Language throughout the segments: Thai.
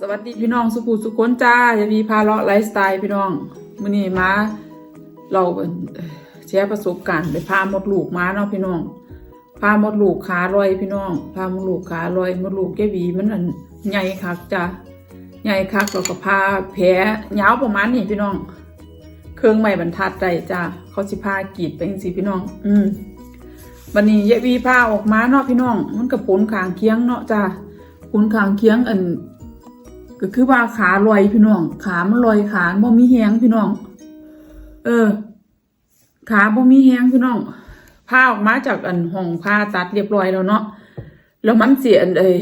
สวัสดีพี่น้องสุขุสุขคนจ้าอย่ามีพาเลาะไลฟ์สไตล์พี่น้องมื้อนี้มา เราแชร์ประสบการณ์ไปพามดลูกมาเนาะพี่น้องพามดลูกขาลอยพี่น้องพามดลูกขาลอยมดลูกแกวีมันอันใหญ่คักจ้าใหญ่คักแล้วก็พาแผลยาวประมาณนี้พี่น้อง เครื่องไม้บรรทัดได้จ้าเขาสิพากรีดไปจังซี่พี่น้อง อืมวันนี้ยายวีพาออกมาเนาะพี่น้อง มันกับผลขางเคียงเนาะจ้าผลขางเคียงอัน ก็คือว่าขาลอยพี่น้อง ขามันลอยขาบ่มีแหงพี่น้อง เออ ขาบ่มีแหงพี่น้องพาออกมาจากอันห้องผ่าตัดเรียบร้อยแล้วเนาะแล้วมันเสียอันเอย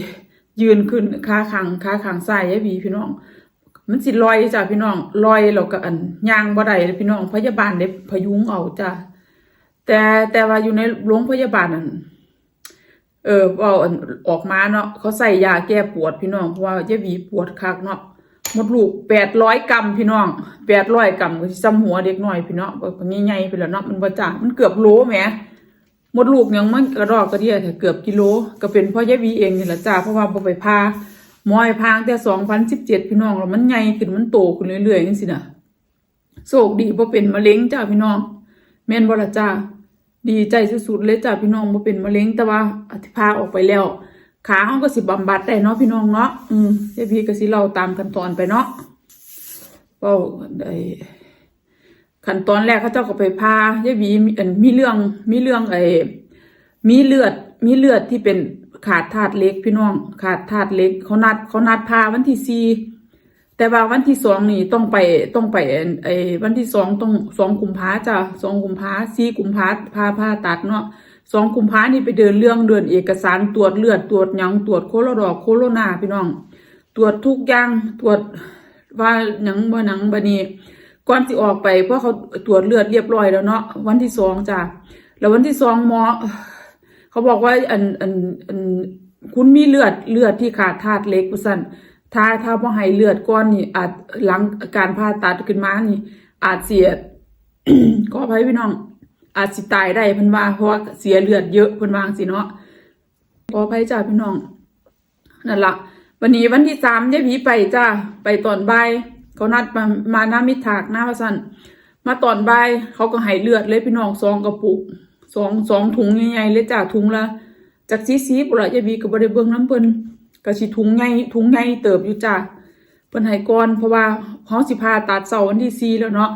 ยืนขึ้นขาขางขาขางซ้ายายบีพี่น้อง มันสิลอยจ้ะพี่น้องลอยแล้วก็อันยางบ่ได้พี่น้องพยาบาลได้พยุงเอาจ้ะแต่แต่ว่าอยู่ในโรงพยาบาลนั่น เออเอาออกมาเนาะเขาใส่ยาแก้ปวดพี่น้องเพราะว่าเจ๊บีปวดคักเนาะมดลูกแปดร้อยกรัมพี่น้องแปดร้อยกรัมก็ซ้ำหัวเด็กหน้อยพี่น้องก็ใหญ่ๆไปแล้วเนาะมันประจ่างมันเกือบโลแหมมดลูกยังมันกระดอกกระเดียแต่เกือบกิโล ก็เป็นเพราะเจ๊บีเองนี่แหละจ้าเพราะว่าบ่ไปพาหมอยพางแต่สองพันสิบเจ็ดพี่น้องแล้วมันใหญ่ขึ้นมันโตขึ้นเรื่อยๆจังซี่น่ะโชคดีบ่เป็นมะเร็งจ้าพี่น้องแม่นบ่ละจ้า ดีใจสุดๆเลยจ้ะพี่น้องบ่เป็นมะเร็งแต่ว่าอธิพาออกไปแล้วขาเฮาก็สิบำบัดได้เนาะพี่น้องเนาะอืมเดี๋ยวพี่ก็สิเล่าตามขั้นตอนไปเนาะเว้าได้ขั้นตอนแรกเขาเจ้าก็ไปพายาบีมีอันมีเรื่องมีเรื่องไอ้มีเลือดมีเลือดที่เป็นขาดธาตุเล็กพี่น้อง ขาดธาตุเล็กเขานัดเขานัดพาวันที่สี่ แต่ว่าวันที่สองนี่ต้องไปต้องไปไอ้วันที่สองต้องสองกุมภาจ้ะสองกุมภาสี่กุมภาพาพาตัดเนาะสองกุมภานี่ไปเดินเรื่องเดินเอกสารตรวจเลือดตรวจยังตรวจโคโรดอกโคโรนาพี่น้อง ตรวจทุกอย่างตรวจว่าหยังบ่หนังบะนีก่อนสิออกไปเพราะเขาตรวจเลือดเรียบร้อยแล้วเนาะวันที่สองจ้ะแล้ววันที่สองหมอเขาบอกว่าอันอันอันคุณมีเลือดเลือดที่ขาดธาตุเล็กว่าซั่น ถ้าถ้าพอให้เลือดก้อนนี่ อาจหลังการผ่าตัดขึ้นมานี่ อาจเสียก็อภัยพี่น้อง อาจสิตายได้เพิ่นว่าเพราะว่าเสียเลือดเยอะเพิ่นว่าจังซี่เนาะขออภัยจ้าพี่น้องนั่นละวันนี้วันที่สามยายผีไปจ้าไปตอนบ่ายเขานัดมามาหน้ามิถากหน้าพระสันมาตอนบ่ายเขาก็ให้เลือดเลยพี่น้องสองกระปุกสองสองถุงใหญ่ๆเลยจ้าถุงละจากซีซีปุระยายบีก็บ่ได้เบิงน้ำเพิ่น ก็สิถุงใหญ่ถุงใหญ่เติบอยู่จ้ะเพิ่นให้ก่อนเพราะว่าเฮาสิพาตัดเสาร์วันที่สี่แล้วเนาะ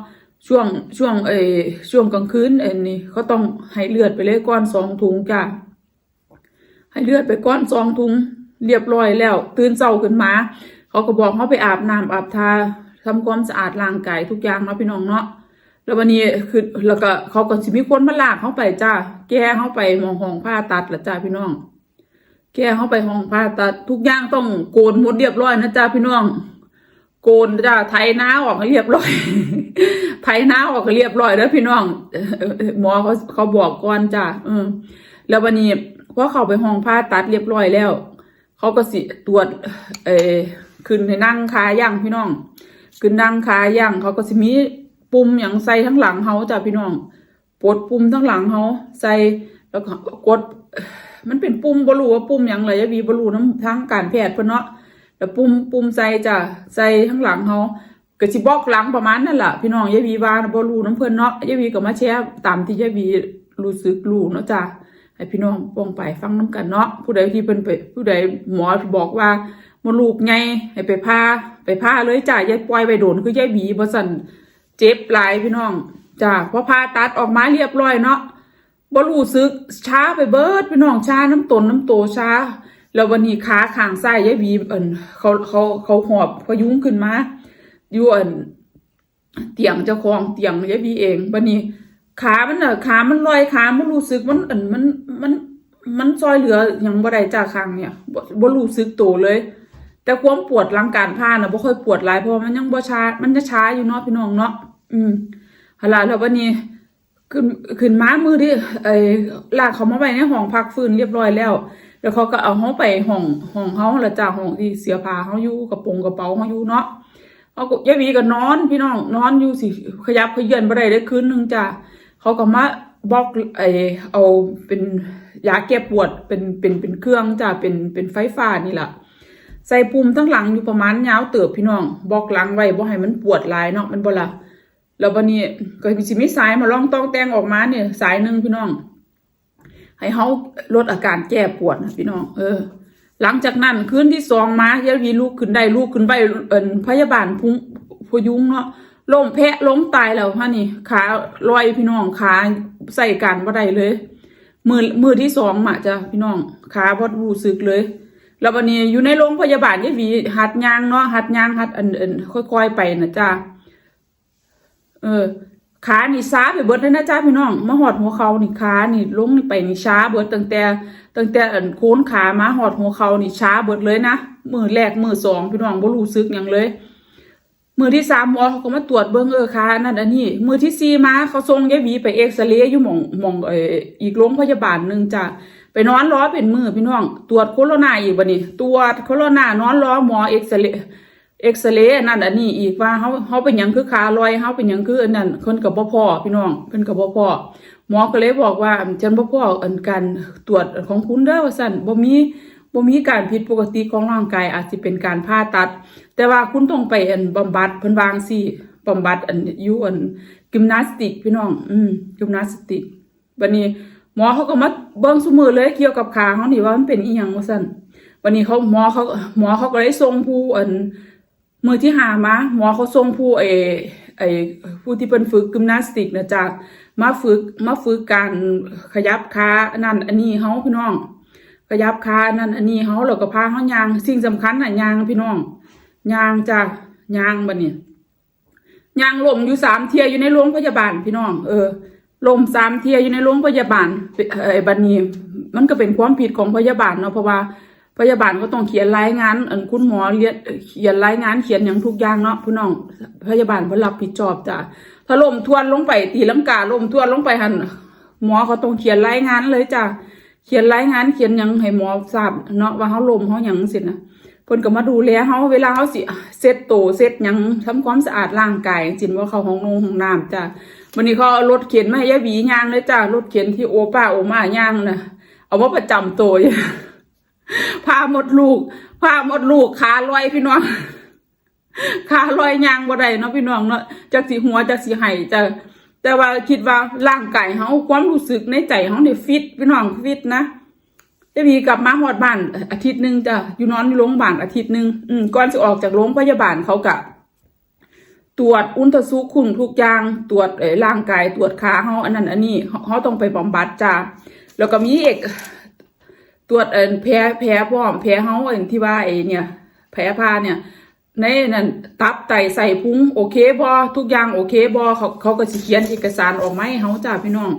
ช่วงช่วงเอช่วงกลางคืนเอ็นนี่เขาต้องให้เลือดไปเลยก่อนสองถุงจ้ะให้เลือดไปก่อนสองถุงเรียบร้อยแล้ว ตื่นเช้าขึ้นมา เขาก็บอกเขาไปอาบน้ำอาบทาทำความสะอาดร่างกายทุกอย่างเนาะพี่น้องเนาะแล้ววันนี้คือแล้วก็เขาก็สิมีคนมาลากเขาไปจ้าแก้เขาไปมองห้องผ่าตัดละจ้าพี่น้อง แกเข้าไปห้องผ่าตัดทุกอย่างต้องโกนหมดเรียบร้อยนะจ๊ะพี่น้อง โกนจ้ะไถน้าออกให้เรียบร้อยไถน้าออกให้เรียบร้อยแล้วพี่น้องหมอเขาเขาบอกก่อนจ้ะเออแล้ววันนี้พอเขาไปห้องผ่าตัดเรียบร้อยแล้ว เขาก็สิตรวจ เออขึ้นให้นั่งขาย่างพี่น้องขึ้นนั่งขาย่างเขาก็สิมีปุ่มอย่างใส่ทั้งหลังเขาจ้ะพี่น้องปลดปุ่มทั้งหลังเขาใส่แล้วก็กด มันเป็นปุ่มบรูว่าปุ่มหยังไรบีบรูน้ำทางการแพทย์เพิ่นเนาะแล้วปุ่มปุ่มใส่จ้ะใส่ข้างหลังเขาก็สิบอกหลังประมาณนั่นแหละพี่น้องยายบีว่าบรูน้ำเพิ่อนเนาะยายบีก็มาแชร์ตามที่ยายบีรู้สึกรู้เนาะจ้ะให้พี่น้องป้องไปฟังน้กันเนาะผู้ใดที่เพิ่นไปผู้ใดหมอบอกว่ามดลูกไงให้ไปพาไปพาเลยจ้ะยายปล่อยไปโดนคือยายบีบสันเจ็บหลายพี่น้องจ้ะพอพาตัดออกมาเรียบร้อยเนาะ บ่รู้สึกช้าไปเบิดพี่น้องช้าน้ำตนน้ำโตช้า แล้ววันนี้ขาข้างซ้ายยายบีเอินเขาเขาเขาหอบพยุงขึ้นมาอยู่อันเตียงเจ้าของเตียงยายบีเองวันนี้ขามันอะขามันลอยขามันรู้สึกมันอันมันมันมันซอยเหลืออย่างบ่ได้จากข้างเนี่ยบ่รู้สึกโตเลย แต่ความปวดหลังการผ่าน่ะบ่ค่อยปวดหลายเพราะมันยังบ่ช้ามันจะช้าอยู่เนาะพี่น้องเนาะอืมหนล่ะแล้ววันนี้ ขึ้นขึ้นม้ามือที่ไอ้ลากเขามาไปในห้องพักฟื้นเรียบร้อยแล้ว แล้วเขาก็เอาเขาไปห้องห้องเขาละจ้าห้องที่เสียผ้าเขาอยู่กระโปรงกระเป๋าเขาอยู่เนาะเขาก็ยายวีก็นอนพี่น้องนอนอยู่สิขยับขยื่นบ่ได้ได้คืนหนึงจ้าเขาก็มาบล็อกไอ้เอาเป็นยาแก้ปวดเป็นเป็นเป็นเครื่องจ้าเป็นเป็นไฟฟ้านี่แหละใส่ปุ่มทั้งหลังอยู่ประมาณยาวเติบพี่น้องบอกหลังไว้บ่ให้มันปวดหลายเนาะมันบ่ละ แล้ววันนี้ก็สิมีสายมาลองต้องแต่งออกมาเนี่ยสายหนึ่งพี่น้อง ให้เขาลดอาการแก้ปวดนะพี่น้อง เออ หลังจากนั้นคืนที่สองมาเยาวีลูกขึ้นได้ลูกขึ้นไปเอินพยาบาลพุงพยุงเนาะล้มแพะล้มตายแล้วฮะนี่ขาลอยพี่น้องขาใส่กันบ่ได้เลย มือมือที่สองมาจ้ะพี่น้องขาพอรู้สึกเลย แล้ววันนี้อยู่ในโรงพยาบาลยายวีหัดยางเนาะหัดยางหัดอันอันค่อยๆไปนะจ้า เออขานี่ช้าไปเบิดเลยนะจ้าพี่น้องมาหอดหัวเขานี่ขานี่ลงนี่ไปนี่ช้าเบิดตั้งแต่ตั้งแต่อันโค้นขามาหอดหัวเขานี่ช้าเบิดเลยนะมือแรกมือสองพี่น้องบ่รู้สึกหยังเลยมือที่สามหมอเขาก็มาตรวจเบิ้งเออค่ะนั่นอันนี้ มือที่สี่มาเขาส่งยายวีไปเอ็กซเรย์อยู่หมองหมองเอออีกโรงพยาบาลหนึ่งจ้ะไปนอนรอเป็นมือพี่น้อง ตรวจโคโรนาอีกบัดนี้ตรวจโคโรนานอนรอหมอเอ็กซเรย์ เอ็กซเรย์นั่นอันนี้อีกว่าเขาเขาเป็นหยังคือขาลอยเขาเป็นหยังคืออันนั้นคนกับบ่พอพี่น้องเพิ่นกับบ่พอหมอก็เลยบอกว่าฉันบ่พออันการตรวจของคุณเด้อว่าซั่นบ่มีบ่มีการผิดปกติของร่างกายอาจจะเป็นการผ่าตัด แต่ว่าคุณต้องไปอันบำบัดเพิ่นวางสิบำบัดอันอยู่อันยิมนาสติกพี่น้อง อืมยิมนาสติกวันนี้หมอเขาก็มาเบิ่งซุมือเลยเกี่ยวกับขาเขานี่ว่ามันเป็นอีหยังว่าซั่นวันนี้เขาหมอเขาหมอเขาก็เลยส่งผู้อัน มือที่หามาหมอเขาส่งผู้ไอไอผู้ที่เป็นฝึกยิมนาสติกนะจ๊ะมาฝึกมาฝึกการขยับขานั่นอันนี้เฮาพี่น้อง ขยับขานั่นอันนี้เฮาแล้วก็พาเฮายาง สิ่งสำคัญน่ะยางพี่น้องยางจ้ะยางบัดเนี่ยยางลมอยู่สามเทียอยู่ในโรงพยาบาลพี่น้อง เออลมสามเทียอยู่ในโรงพยาบาลเออบัดนี้ มันก็เป็นความผิดของพยาบาลเนาะเพราะว่า พยาบาลก็ต้องเขียนรายงานอันคุณหมอเรียนเขียนรายงานเขียนอย่างทุกอย่างเนาะพี่น้อง พยาบาลเพิ่รับผิดชอบจ้ะถ้าลมทวนลงไปตีลังกาลมทวนลงไปหันหมอเขาต้องเขียนรายงานเลยจ้ะเขียนรายงานเขียนยังให้หมอทราบเนาะว่าเขาลมเขาหยังเสร็จนะเพิ่นก็มาดูแลเฮาเวลาเฮาสิเซ็ตโตเซ็ตยังทำความสะอาดร่างกายจินว่าเขาห้องนงห้องน้ำจ้ะวันนี้เขาเอารถเข็นมาให้ยายหวีย่างเลยจ้ะรถเข็นที่โอป้าโอมาย่างนะเอาว่าประจำตัวอยู่ พาหมดลูกพาหมดลูกขาลอยพี่น้องขาลอยยางบ่ได้เนาะพี่น้องเนาะจักสิหัวจักสิไห้จ้ะแต่ว่าคิดว่าร่างกายเฮาความรู้สึกในใจเฮาเนี่ยฟิตพี่น้องฟิตนะจะมีกลับมาหอดบ้านอาทิตย์หนึ่งจ้ะอยู่นอนอยู่โรงพยาบาลอาทิตย์หนึ่งอืมก่อนจะออกจากโรงพยาบาลเขากะตรวจอุลตราซาวด์คุมทุกอย่างตรวจร่างกายตรวจขาเขาอันนั้นอันนี้เขาเขาต้องไปบำบัดจ้าแล้วก็มีเอก ตรวจเอ่อแผลแผลพร้อมแผลเขาเอันที่ว่าไอ้เนี่ยแผลพาเนี่ยในนั่นตับไตใส่พุงโอเคบอทุกอย่างโอเคบอเขาเขาก็จะเขียนเอกสารออกมาให้เขาจ้าพี่น้อง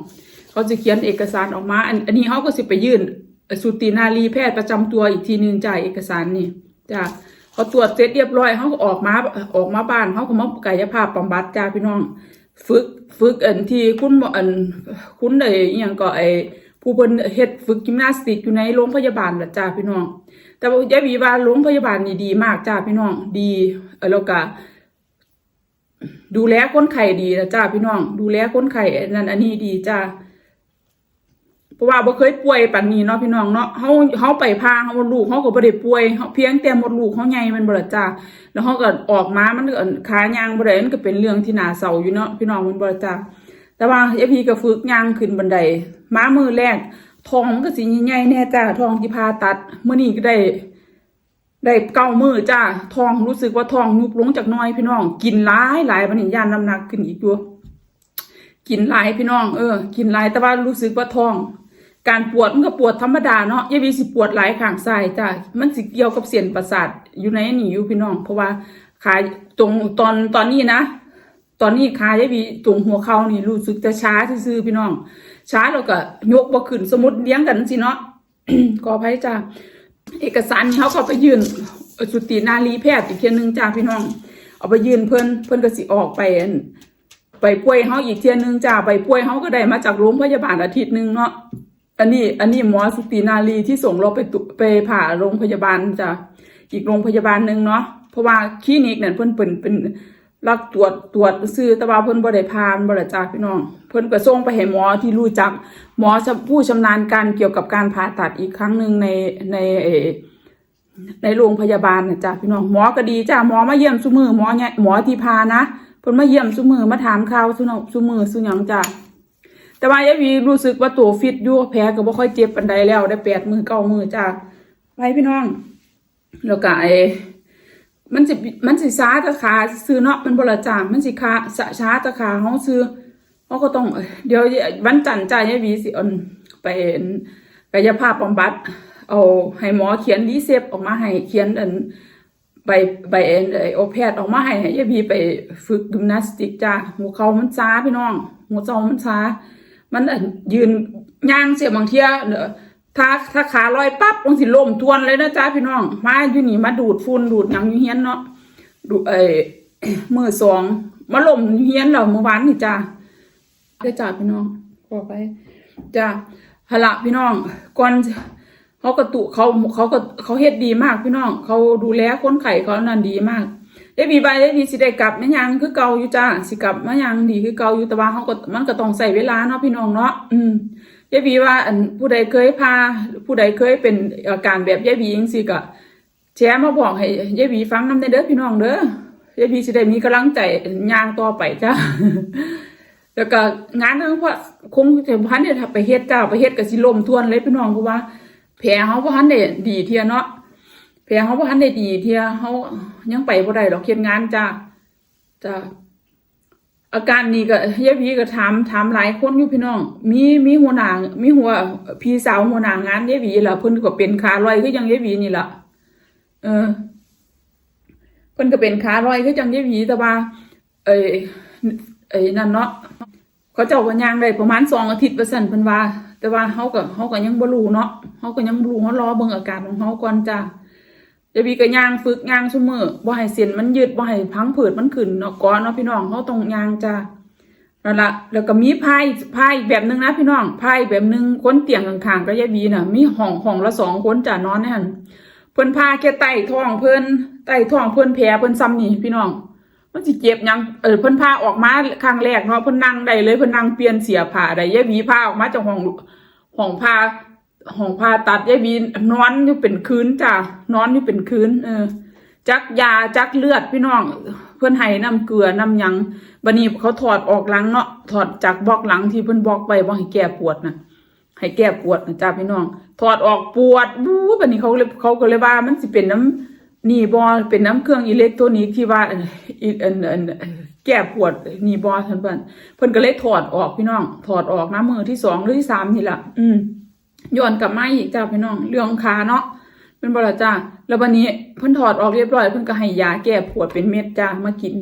เขาจะเขียนเอกสารออกมา อันอันนี้เขาก็สิไปยื่นสุตินารีแพทย์ประจำตัวอีกทีหนึงจ่ายเอกสารนี่จ้าเขาตรวจเสร็จเรียบร้อยเขาก็ออกมาออกมาบ้านเขาก็มากายภาพบำบัดจ้าพี่น้อง ฝึกฝึกอันที่คุณอันคุณไอ้อย่างก็ไอ ผู้เพิ่นเฮ็ดฝึกยิมนาสติกอยู่ในโรงพยาบาลล่ะจ้าพี่น้อง แต่ว่ายายหวีว่าโรงพยาบาลนี่ดีมากจ้าพี่น้อง ดีเออแล้วก็ดูแลคนไข้ดีนะจ้าพี่น้อง ดูแลคนไข้นนั้นอันนี้ดีจ้าเพราะว่าบ่เคยป่วยปานนี้เนาะพี่น้องเนาะเฮาเฮาไปพาเฮาลูกเฮาก็บ่ได้ป่วยเฮาเพียงแต่หมดลูกเฮาใหญ่มันบ่ละจ้าแล้วเฮาก็ออกมามันก็ขายางบ่ได้มันก็เป็นเรื่องที่น่าเศร้าอยู่เนาะพี่น้องมันบ่ละจ้า แต่ว่าไอ้พี่ก็ฝึกย่างขึ้นบันไดม้ามือแรกทองมันก็สิใหญ่แน่จ้าทองที่ผ่าตัดเมื้อนี้ก็ได้ได้เก้ามือจ้าทองรู้สึกว่าทองยุบลงจากน้อยพี่น้อง กินหลายหลายบัดนี้ย่านน้ำหนักขึ้นอีกอยู่กินหลายพี่น้องเออ กินหลายแต่ว่ารู้สึกว่าทอง การปวดมันก็ปวดธรรมดาเนาะยายวีสิปวดหลายข้างซ้ายจ้ะมันสิเกี่ยวกับเส้นประสาทอยู่ในนี่อยู่พี่น้อง เพราะว่าขาตรงตอนตอนนี้นะ ตอนนี้ขายายวีตรงหัวเขานี่รู้สึกจะช้าซื่อพี่น้อง ช้าแล้วก็ยกบ่ขึ้นสมมติเลี้ยงกันสิเนาะขออภัยจ้าเอกสารเขาก็ไปยืนสุตินารีแพทย์อีกเทียหนึงจ้าพี่น้อง เอาไปยืนเพิ่อนเพิ่อนก็สิออกไปอันไปป่วยเฮาอีกเทียหนึงจ้าไปป่วยเฮาก็ได้มาจากโรงพยาบาลอาทิตย์หนึงเนาะอันนี้ อันนี้หมอสุตินารีที่ส่งเราไปไปผ่าโรงพยาบาลจ้ะอีกโรงพยาบาลหนึ่งเนาะเพราะว่าคลินิกเนี่ยเพิ่นเป็นเป็น รักตรวจตรวจซื้อแต่ว่าเพิ่นบ่ได้พานบ่ได้จ้าพี่น้อง เพิ่นก็ส่งไปให้หมอที่รู้จัก หมอผู้ชำนาญการเกี่ยวกับการผ่าตัดอีกครั้งหนึ่งในในเอในโรงพยาบาลนะจ้ะพี่น้องหมอก็ดีจ้ะหมอมาเยี่ยมซุมือหมอเนี่ยหมอที่พานะเพิ่นมาเยี่ยมซุมือมาถามข่าวซุนซุมือซุหยังจ้ะแต่ว่ายายวีรู้สึกว่าตัวฟิตอยู่แผลก็บ่ค่อยเจ็บปานใดแล้วได้แปดมือเก้ามือจ้ะไปพี่น้องแล้วก็ไอ มันสิมันสิช้าตะขาซื้อเนาะมันบ่ละจ้ามันสิขาช้าตะขาเฮาซื้อเฮาก็ต้อง เดี๋ยววันจันทร์ใจ้ายายวีสิเอันไปกายภาพบำบัด เอาให้หมอเขียนรีเซปออกมาให้เขียนอันใบใบเอ็นไอโอแพทย์ออกมาให้ให้ยายบีไปฝึกยิมนาสติกจ้าหัวเขามันช้าพี่น้องหัวเจ้ามันช้า มันอันยืนย่างเสียบางเทียเนอะ ถ้าถ้าขาลอยปั๊บบางสิล่มทวนเลยนะจ้าพี่น้อง มาอยู่นี่มาดูดฝุ่นดูดหยังอยู่เฮียนเนาะดูไอ้มือสองมาล่มเฮียนเราเมื่อวานนี่จ้าได้จ้าพี่น้องขอไปจ้าหนละพี่น้องก่อนเขากระตุเขาเขาก็เขาเฮ็ดดีมากพี่น้อง เขาดูแลคนไข้เขานั่นดีมากได้บีใบได้ดีสิได้กลับแม่ยังคือเก่าอยู่จ้าสิกลับแม่ยังดีคือเก่าอยู่แต่ว่าเขาก็มันก็ต้องใส่เวลาเนาะพี่น้องเนาะอืม ยายบีว่าอันผู้ใดเคยพาผู้ใดเคยเป็นอาการแบบยายบีจังซี่ก็แชร์มาบอกให้ยายบีฟังน้ำในเด้อพี่น้องเด้อยายบีสิได้มีกำลังใจย่างต่อไปจ้าแล้วก็งานทั้งพวกคงจะพันเนี่ยไปเฮ็ดจ้าไปเฮ็ดกับสิลมทวนเลยพี่น้องเพราะว่าแผลเขาบ่ทันได้ดีเทียเนาะแผลเขาบ่ทันได้ดีเทียเขายังไปบ่ได้ดอกเฮ็ดงานจ้าจ้า อาการนี้ก็ยายพีก็ถามถามหลายคนอยู่พี่น้อง มีมีหัวหน้ามีหัวพี่สาวหัวหน้างานยายพีล่ะเพิ่นก็เป็นขาลอยคือจังยายพีนี่ล่ะเออเพิ่นก็เป็นขาลอยคือจังยายพีแต่ว่าเอ้ยเอ้ยนั่นเนาะเขาเจ้าก็ย่างได้ประมาณสองอาทิตย์ว่าซั่นเพิ่นว่า แต่ว่าเฮาก็เฮาก็ยังบ่รู้เนาะเฮาก็ยังบ่รู้เฮารอเบิ่งอาการของเฮาก่อนจ้า เดี๋ยวบีก็ย่างฝึกยางซุมื้อบ่ให้เส้นมันยืดบ่ให้พังผืดมันขึ้นเนาะก่อนเนาะพี่น้องเฮาต้องยางจ้านั่นละแล้วก็มีพายพายแบบนึงนะพี่น้องพายแบบนึงค้นเตียงข้างๆก็ยายบีน่ะ มีห้องห้องละสองคนจ้านอนในหั่นเพิ่นพาแค่ใต้ท้องเพิ่นใต้ท้องเพิ่นแผลเพิ่นซ้ำนี่พี่น้องมันสิเจ็บยังเออเพิ่นพาออกมาครั้งแรกเนาะเพิ่นนั่งได้เลยเพิ่นนั่งเปลี่ยนเสียผ้าได้ยายบีพาออกมาจากห้องห้องพา ห้องพาตัดยายบีนอนอยู่เป็นคืนจ้ะนอนอยู่เป็นคืนเออ จักยาจักเลือดพี่น้อง เพิ่อนให้น้ำเกลือน้ำยังบัดนี้เขาถอดออกหลังเนาะถอดจากบล็อกหลังที่เพิ่อนบล็อกไว้บ่ให้แก้ปวดนะให้แก้ปวดนะจ้าพี่น้อง ถอดออกปวดบู๊บัดนี้เขาเลยเขาก็เลยว่ามันสิเป็นน้ำนี่บอเป็นน้ำเครื่องอิเล็กทรอนิกส์ที่ว่าอันอีอันอันแก้ปวดนี่บอท่านเพิ่อนเพิ่อนก็เลยถอดออกพี่น้อง ถอดออกน้ำมือที่สองหรือที่สามนี่แหละอืม ย้อนกลับมาอีกจ้าพี่น้องเรื่องขาเนาะเป็นบลจ้าแล้ววันนี้เพิ่นถอดออกเรียบร้อยเพิ่นก็ให้ยาแก้ปวดเป็นเม็ดจ้ามากิน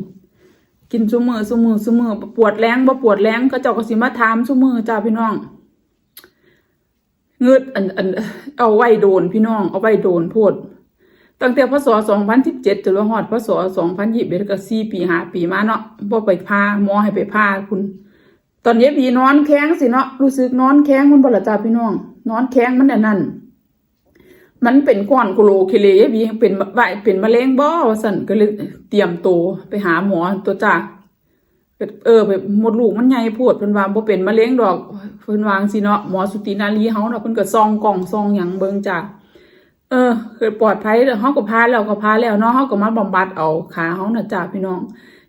กินซุมือซุมือซุมือปวดแรงบ่ปวดแรงก็เจ้าก็สิมาถามซุมือจ้าพี่น้องเงืดอันอันเอาไว้โดนพี่น้องเอาไว้โดนโพดตั้งแต่พศ2017จนว่าฮอดพศ2021ก็4ปี5ปีมาเนาะบ่ไปพาหมอให้ไปพาคุณ ตอนนี้พี่นอนแข็งสิเนาะรู้สึกนอนแข็งมันบ่ละจ้าพี่น้อง นอนแข็งมันอันนั้น มันเป็นก้อนโกโลเคเลยบีเป็นว่าเป็นมะเร็งบ่ว่าซั่นก็เลยเตรียมตัวไปหาหมอตัวจ้าเออไปมดลูกมันใหญ่โพดเพิ่นว่าบ่เป็นมะเร็งดอกเพิ่นวางสิเนาะหมอสุตินารีเฮาเนาะเพิ่นก็ส่องกล่องส่องหยังเบิ่งจ้าเออเคือปลอดภัยแล้วเฮาก็พาแล้วก็พาแล้วเนาะเฮาก็มาบำบัดเอาขาเฮาน่ะจ้าพี่น้อง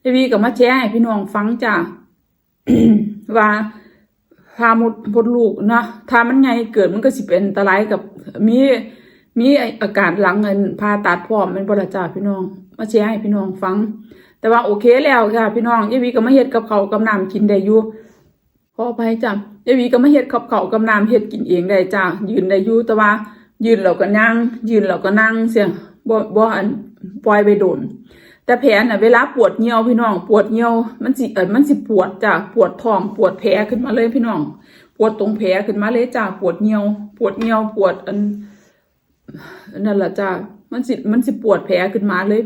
ยายวีก็มาแชร์ให้พี่น้องฟังจ้าว่า พามดมดลูกนะถ้ามันใหญ่เกิดมันก็สิเป็นอันตรายกับมีมีอาการหลังเงินผ่าตัดพร้อมแมันบ่ล่ะจ้าพี่น้อง มาแชร์ให้พี่น้องฟัง แต่ว่าโอเคแล้วค่ะพี่น้องยายวีก็มาเฮ็ดกับเขากับน้ำกินได้อยู่ขออภัยจ้ายายวีก็มาเฮ็ดกับเขากับน้ำเฮ็ดกินเองได้จ้ายืนได้อยู่แต่ว่า ยืนเราก็นั่ง ยืนเราก็นั่งเสียบ่บ่อันปล่อยไปโดน แต่แผลน่ะเวลาปวดเหี่ยวพี่น้อง ปวดเหี่ยวมันสิเออมันสิปวดจ้ะปวดท้องปวดแผลขึ้นมาเลยพี่น้อง ปวดตรงแผลขึ้นมาเลยจ้ะปวดเหี่ยว ปวดเหี่ยวปวดอันนั่นแหละจ้ะมันสิมันสิปวดแผลขึ้นมาเลย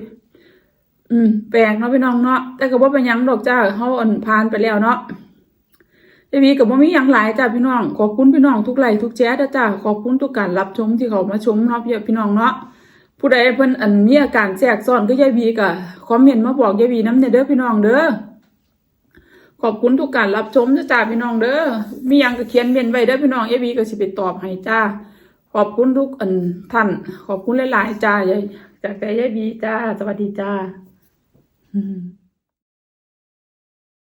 อืมแปลกเนาะพี่น้องเนาะแต่ก็บ่เป็นยังดอกจ้าเฮาอันผ่านไปแล้วเนาะเจวีกับว่ามีอย่างหลายจ้าพี่น้องขอบคุณพี่น้องทุกไลค์ทุกแชร์นะจ้าขอบคุณทุกการรับชมที่เขามาชมเนาะพี่พี่น้องเนาะ ผู้ใดเพิ่นอันมีอาการแทรกซ้อนก็ยายวีก็คอมเมนต์มาบอกยายวีน้ำเนี่ยเด้อพี่น้องเด้อขอบคุณทุกการรับชมนะจ้าพี่น้องเด้อมียังก็เขียนเมนไว้เด้อพี่น้องยายวีก็สิไปตอบให้จ้า ขอบคุณทุกอันท่าน ขอบคุณหลายๆจ้ายายจากใจยายบีจ้า สวัสดีจ้า อืม